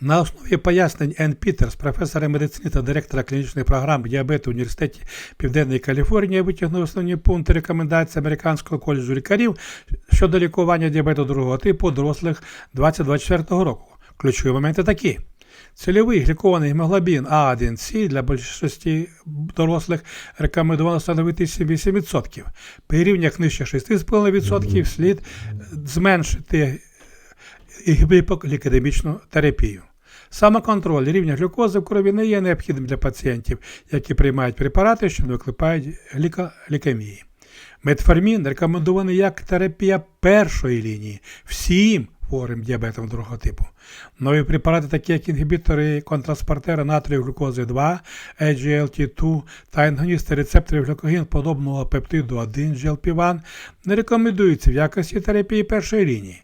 На основі пояснень Енн Пітерс, професора медицини та директора клінічної програми діабету в університеті Південної Каліфорнії, витягнув основні пункти рекомендацій Американського коледжу лікарів щодо лікування діабету другого типу дорослих 2024 року. Ключові моменти такі. Цільовий глікований гемоглобін А1С для більшості дорослих рекомендовано становити 7-8%. При рівнях нижче 6,5% слід зменшити гіпоглікемічну терапію. Самоконтроль рівня глюкози в крові не є необхідним для пацієнтів, які приймають препарати, що не викликають глікемії. Метформін рекомендований як терапія першої лінії всім хворим діабетом другого типу. Нові препарати, такі як інгібітори контранспортера натрію глюкози 2, AGLT2 та ангоністи рецепторів глюкогін подобного пептиду 1 GLP-1, не рекомендуються в якості терапії першої лінії.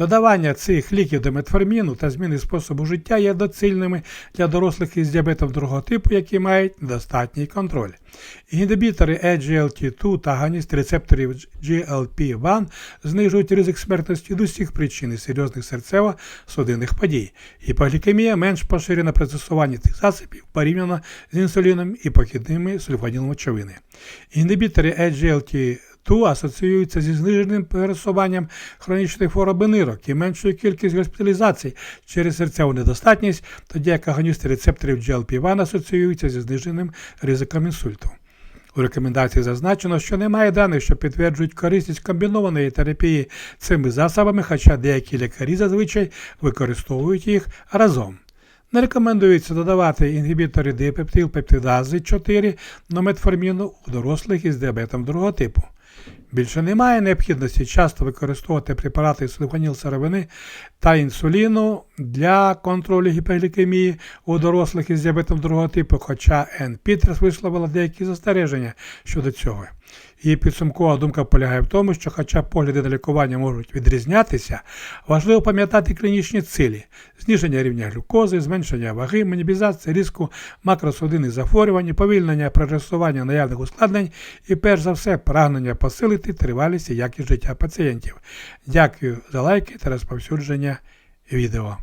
Додавання цих ліків до метформіну та зміни способу життя є доцільними для дорослих із діабетом другого типу, які мають недостатній контроль. Інгібітори AGLT2 та агоністи рецепторів GLP-1 знижують ризик смертності від усіх причин серйозних серцево-судинних подій. Гіпоглікемія менш поширена при застосуванні цих засобів порівняно з інсуліном і похідними сульфадіном мочовини. Інгібітори AGLT ту асоціюються зі зниженим пересуванням хронічної хвороби нирок і меншою кількістю госпіталізацій через серцеву недостатність, тоді як агоністи рецепторів GLP-1 асоціюються зі зниженим ризиком інсульту. У рекомендації зазначено, що немає даних, що підтверджують корисність комбінованої терапії цими засобами, хоча деякі лікарі зазвичай використовують їх разом. Не рекомендується додавати інгібітори дипептилпептидази 4 до метформіну у дорослих із діабетом другого типу. Більше немає необхідності часто використовувати препарати сировини та інсуліну для контролю гіперглікемії у дорослих із діабетом другого типу, хоча Ен Пітерс висловила деякі застереження щодо цього. Її підсумкова думка полягає в тому, що, хоча погляди на лікування можуть відрізнятися, важливо пам'ятати клінічні цілі, зниження рівня глюкози, зменшення ваги, мінімізація ризику макросудинних захворювань, повільнення прогресування наявних ускладнень і, перш за все, прагнення посилити тривалість і якість життя пацієнтів. Дякую за лайки та розповсюдження відео.